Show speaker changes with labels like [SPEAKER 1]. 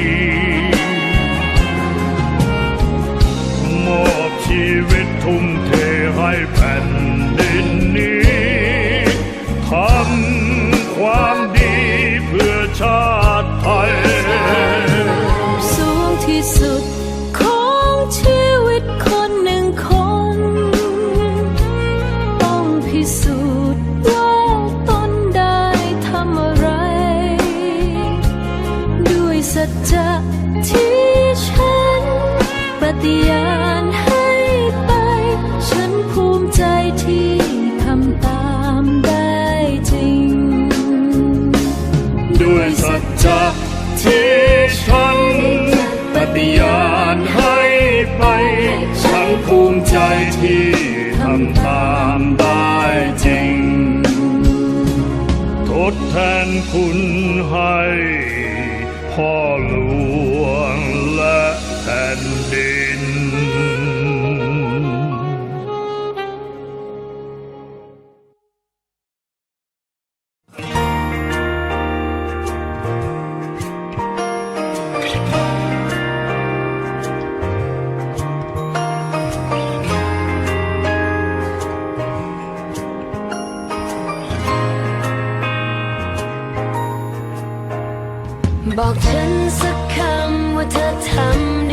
[SPEAKER 1] ี ความดีเพื่อชา
[SPEAKER 2] ภูมิใจที่ทำตามได้จริง
[SPEAKER 1] ทดแทนคุณให้พ่อหลวงและแผ่นดิน
[SPEAKER 2] บอกฉันสักคำว่าเธอทำ